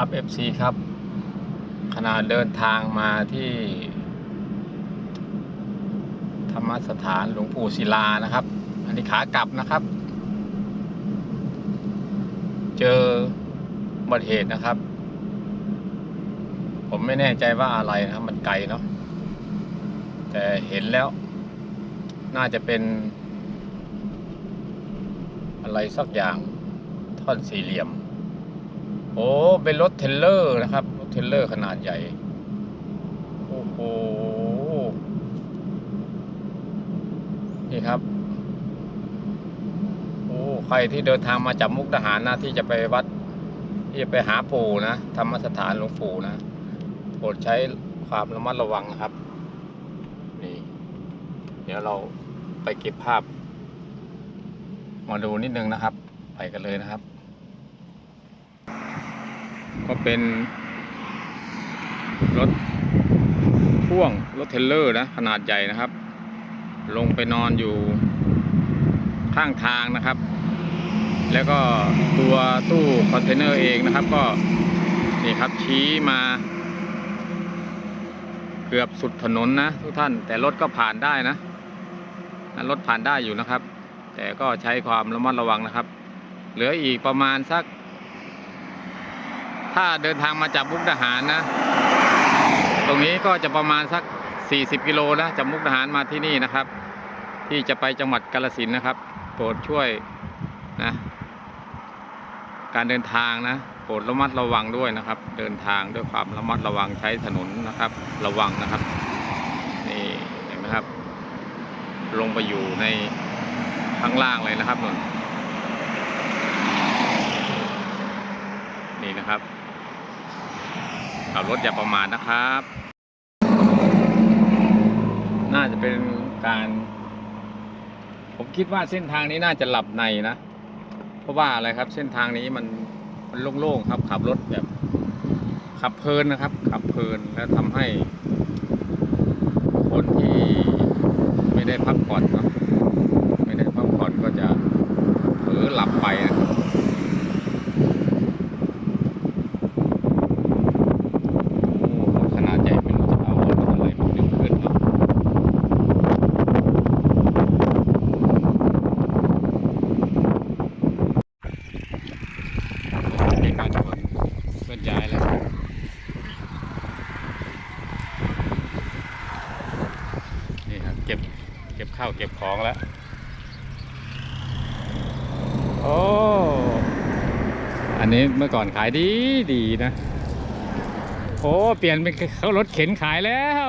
ครับ FC ครับขณะเดินทางมาที่ ธรรมสถานหลวงปู่ศิลานะครับ อันนี้ขากลับนะครับ เจออุบัติเหตุนะครับ ผมไม่แน่ใจว่าอะไรนะครับ มันไกลเนาะแต่เห็นแล้ว น่าจะเป็น อะไรสักอย่างท่อนสี่เหลี่ยม โอ้เป็นรถเทลเลอร์นะครับ รถเทลเลอร์ขนาดใหญ่ โอ้โห นี่ครับ โอ้ใครที่เดินทางมาจากมุกดาหารนะที่จะไปวัด ที่จะไปหาปู่นะธรรมสถานหลวงปู่นะโปรดใช้ความระมัดระวังนะครับ นี่ เดี๋ยวเราไปเก็บภาพ มาดูนิดนึงนะครับ ไปกันเลยนะครับ ก็เป็นรถพ่วงรถเทรลเลอร์นะขนาดใหญ่นะครับ ลงไปนอนอยู่ข้างทางนะครับ แล้วก็ตัวตู้คอนเทนเนอร์เองนะครับ ก็นี่ครับชี้มา เกือบสุดถนนนะทุกท่าน แต่รถก็ผ่านได้นะนะรถผ่านได้อยู่นะครับ แต่ก็ใช้ความระมัดระวังนะครับ เหลืออีกประมาณสัก ถ้าเดินทางมาจากมุกดาหารนะ ตรงนี้ก็จะประมาณสัก 40 กิโลนะจากมุกดาหารมาที่นี่นะครับ ที่จะไปจังหวัดกาฬสินนะครับ โปรดช่วยนะการเดินทางนะโปรดระมัดระวังด้วยนะครับ เดินทางด้วยความระมัดระวังใช้ถนนนะครับ ระวังนะครับ นี่เห็นไหมครับ ลงไปอยู่ในข้างล่างเลยนะครับนนนี่นะครับ ขับรถอย่าประมาทนะครับ น่าจะเป็นการ ผมคิดว่าเส้นทางนี้น่าจะหลับในนะ เพราะว่าอะไรครับ เส้นทางนี้มันมันโล่งๆครับ ขับรถแบบ ขับเพลินนะครับ ขับเพลินแล้วทำให้ คนที่ไม่ได้พักผ่อนเนาะไม่ได้พักผ่อนก็จะเผลอหลับไปนะครับโอ้ขนาดใหญ่ไม่รู้จะเอารถอะไรมาดึงขึ้นเนาะมีการเคลื่อน ย้ายแล้วนี่ครับเก็บเก็บข้าวเก็บของแล้ว โอ้ อันนี้เมื่อก่อนขายดีดีนะ โอ้ เปลี่ยนเป็นเขารถเข็นขายแล้ว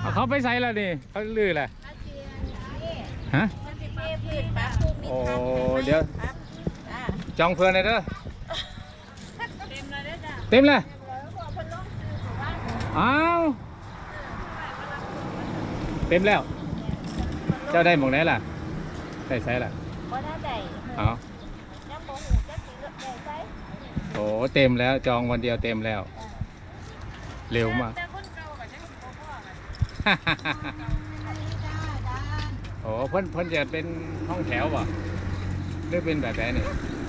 เอาเขาไปใส่แล้วนี่เขาลือแหละฮะ โอ้ เดี๋ยว จองเพื่อนเลยเด้อ เต็มเลยอ้าวเต็มแล้ว เจ้าได้หมองไหนล่ะใส่ใส่ล่ะบ่ได้ได้เอายังบ่หูจักสิเลือกได้ไสโอ้เต็มแล้วจองวันเดียวเต็มแล้ว เร็วมากแต่คนเก่าก็ยังบ่พอกันโอ้เพิ่นเพิ่นจะเป็นห้องแถวป่ะหรือเป็นแบบไหนนี่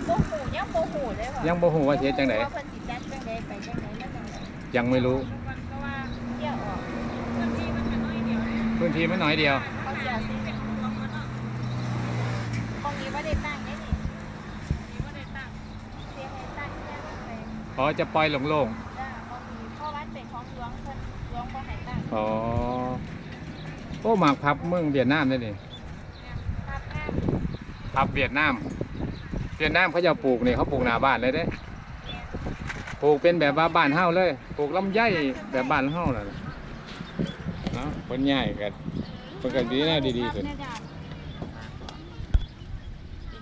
บ่หูยังบ่หูเลยว่ายังบ่ฮู้ว่าสิเฮ็ดจังได๋ว่าเพิ่นสิจัดจังได๋ไปจังได๋มาจังได๋ยังไม่รู้มันก็ว่าเที่ยวออกบางทีมันก็น้อยเดียวเนี่ยพื้นที่มันน้อยเดียว เขาเสียสิเป็นของมันเนาะของนี้บ่ได้ตั้งได้นี่นี่บ่ได้ตั้งเสียให้ตั้งแค่นั้นเองอ๋อจะปล่อยโล่งจ้าของนี้เพราะวัดเป็นของหลวงเพิ่นหลวงบ่ให้ตั้งๆอ๋อโอ้หมากพับเมืองเวียดนามได้นี่ภาพงามพับเวียดนามเวียดนามเขาจะปลูกนี่เขาปลูกหน้าบ้านเลยเด้ปลูกเป็นแบบว่าบ้านเฮาเลย ปลูกลำไยแบบบ้านเฮาน่ะเนาะคนใหญ่กันเพิ่นก็ดีแน่ดีๆขึ้นเป็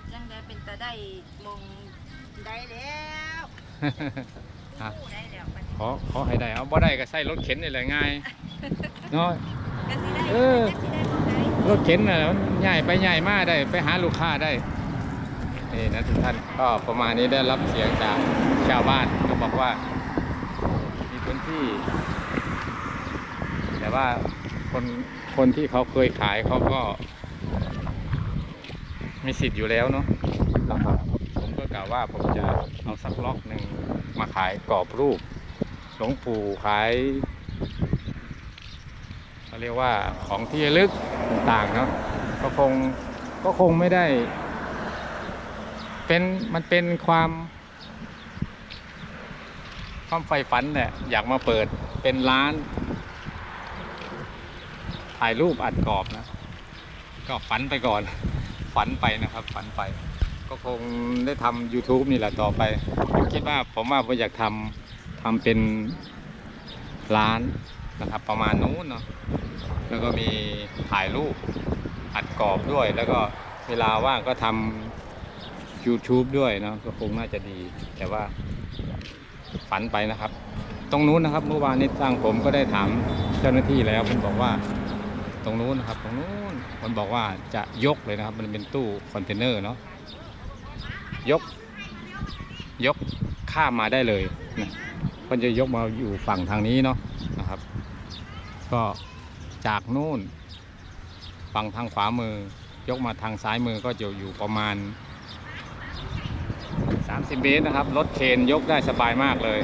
นจังไดเป็นตาได้มงได้แล้วอะได้แล้วบัดขอขอให้ได้เอาบ่ได้ก็ใส่รถเข็นนี่แหละง่ายเนาะก็สิได้เออจักสิได้บ่ได้รถเข็นน่ะมันใหญ่ไปใหญ่มาได้ไปหาลูกค้าได้ นี่นะทุกท่านก็ประมาณนี้ได้รับเสียงจากชาวบ้านก็บอกว่า มีพื้นที่ แต่ว่าคนคนที่เขาเคยขายเขาก็ มีสิทธิ์อยู่แล้วเนาะนะครับผมก็กะว่าผมจะเอาสักล็อกหนึ่งมาขายกรอบรูปหลวงปู่ขายเขาเรียกว่าของที่ระลึกต่างๆเนาะก็คงก็คงไม่ได้ เป็นมันเป็นความ ความใฝ่ฝันแหละอยากมาเปิดเป็นร้าน ถ่ายรูปอัดกรอบนะ ก็ฝันไปก่อน ฝันไปนะครับ ฝันไป ก็คงได้ทำ YouTube นี่แหละต่อไปผมคิดว่าผมว่าผมอยากทำทำเป็นร้านนะครับประมาณนู้นเนาะแล้วก็มีถ่ายรูปอัดกรอบด้วย แล้วก็เวลาว่างก็ทำ YouTube ด้วยเนาะก็คงน่าจะดี แต่ว่าฝันไปนะครับ ตรงนู้นนะครับเมื่อวานนี้ทางผมก็ได้ถามเจ้าหน้าที่แล้วมันบอกว่าตรงนู้นนะครับ ตรงนู้นมันบอกว่าจะยกเลยนะครับ มันเป็นตู้คอนเทนเนอร์เนาะยก ยกข้ามมาได้เลยนะมันจะยกมาอยู่ฝั่งทางนี้เนาะนะครับ ก็จากนู่นฝั่งทางขวามือ ยกมาทางซ้ายมือก็จะอยู่ประมาณ 30 เมตรนะครับ รถเคนยกได้สบายมากเลย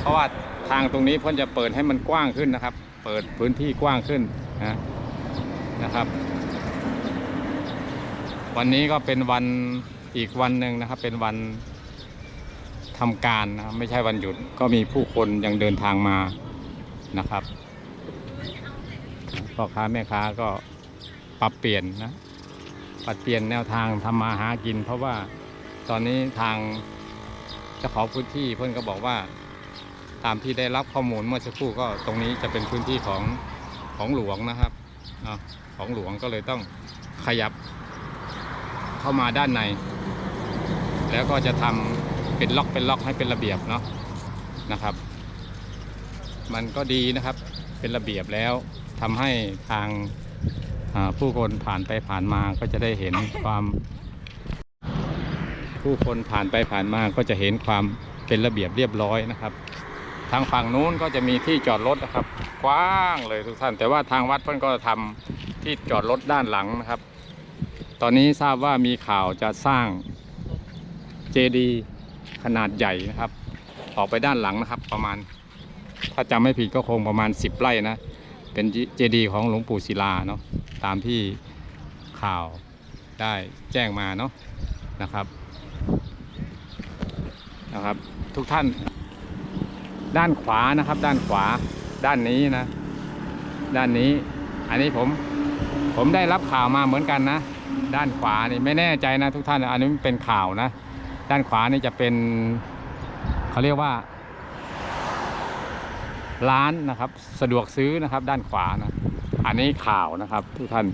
เพราะว่าทางตรงนี้พ่นจะเปิดให้มันกว้างขึ้นนะครับ เปิดพื้นที่กว้างขึ้นนะนะครับ วันนี้ก็เป็นวันอีกวันหนึ่งนะครับ เป็นวันทำการนะครับไม่ใช่วันหยุดก็มีผู้คนยังเดินทางมานะครับพ่อค้าแม่ค้าก็ปรับเปลี่ยนนะปรับเปลี่ยนแนวทางทำมาหากิน เพราะว่า ตอนนี้ทางเจ้าของพื้นที่เพื่อนก็บอกว่า ตามที่ได้รับข้อมูลเมื่อสักครู่ก็ตรงนี้จะเป็นพื้นที่ของของหลวงนะครับเนาะของหลวงก็เลยต้องขยับเข้ามาด้านใน แล้วก็จะทำเป็นล็อกเป็นล็อกให้เป็นระเบียบเนาะนะครับ มันก็ดีนะครับเป็นระเบียบแล้วทำให้ทางผู้คนผ่านไปผ่านมาก็จะได้เห็นความ ผู้คนผ่านไปผ่านมาก็จะเห็นความเป็นระเบียบเรียบร้อยนะครับ ทางฝั่งนู้นก็จะมีที่จอดรถนะครับ กว้างเลยทุกท่าน แต่ว่าทางวัดเพิ่นก็ทำที่จอดรถด้านหลังนะครับ ตอนนี้ทราบว่ามีข่าวจะสร้างเจดีขนาดใหญ่นะครับ ออกไปด้านหลังนะครับ ประมาณ ถ้าจำไม่ผิดก็คงประมาณ 10 ไร่นะ เป็นเจดีของหลวงปู่ศิลาเนาะตามที่ข่าวได้แจ้งมาเนาะนะครับ นะครับ ทุกท่าน ด้านขวานะครับ ด้านขวาด้านนี้นะ ด้านนี้ อันนี้ผมผมได้รับข่าวมาเหมือนกันนะ ด้านขวานี่ไม่แน่ใจนะ ทุกท่านอันนี้เป็นข่าวนะ ด้านขวานี่จะเป็นเขาเรียกว่าร้านนะครับสะดวกซื้อนะครับ ด้านขวานะ อันนี้ข่าวนะครับ ทุกท่าน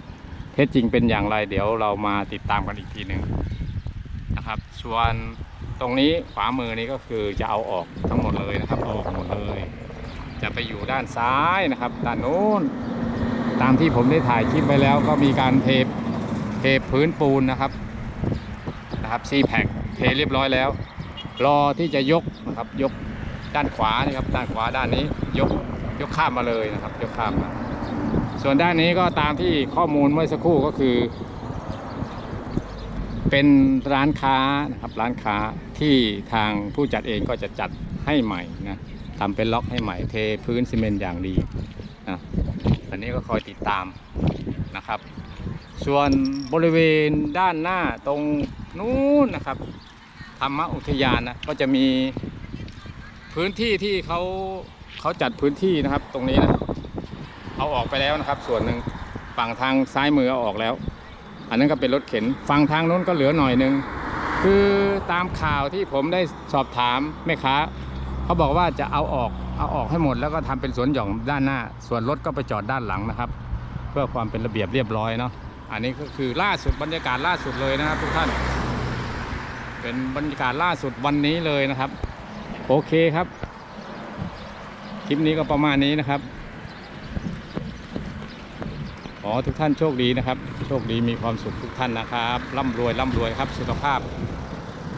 เท็จจริงเป็นอย่างไร เดี๋ยวเรามาติดตามกันอีกทีหนึ่ง นะครับ ส่วนตรงนี้ขวามือนี้ก็คือจะเอาออกทั้งหมดเลยนะครับออกหมดเลย จะไปอยู่ด้านซ้ายนะครับ ด้านโน้น ตามที่ผมได้ถ่ายคลิปไว้แล้วก็มีการเทเทพื้นปูนนะครับนะครับซีแพคเทเรียบร้อยแล้ว รอที่จะยกนะครับยกด้านขวานะครับด้านขวาด้านนี้ยกยกข้ามมาเลยนะครับ ยกข้ามมาส่วนด้านนี้ก็ตามที่ข้อมูลเมื่อสักครู่ก็คือ เป็นร้านค้านะครับร้านค้าที่ทางผู้จัดเองก็จะจัดให้ใหม่นะทำเป็นล็อกให้ใหม่เทพื้นซีเมนต์อย่างดีนะอันนี้ก็คอยติดตามนะครับ ส่วนบริเวณด้านหน้าตรงนู้นนะครับธรรมอุทยานนะก็จะมีพื้นที่ที่เขาเขาจัดพื้นที่นะครับตรงนี้นะเอาออกไปแล้วนะครับ ส่วนหนึ่งฝั่งทางซ้ายมือเอาออกแล้ว อันนั้นก็เป็นรถเข็นฝั่งทางนู้นก็เหลือหน่อยนึงคือตามข่าวที่ผมได้สอบถามแม่ค้าเขาบอกว่าจะเอาออกเอาออกให้หมดแล้วก็ทำเป็นสวนหย่อมด้านหน้า ส่วนรถก็ไปจอดด้านหลังนะครับ เพื่อความเป็นระเบียบเรียบร้อยเนาะอันนี้ก็คือล่าสุดบรรยากาศล่าสุดเลยนะครับทุกท่าน เป็นบรรยากาศล่าสุดวันนี้เลยนะครับ โอเคครับ คลิปนี้ก็ประมาณนี้นะครับ อทุกท่านโชคดีนะครับ โชคดีมีความสุขทุกท่านนะครับร่ำรวยร่ำรวยครับ สุขภาพ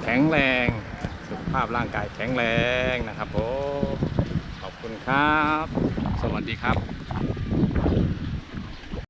แข็งแรง สุขภาพร่างกายแข็งแรงนะครับผมขอบคุณครับ สวัสดีครับ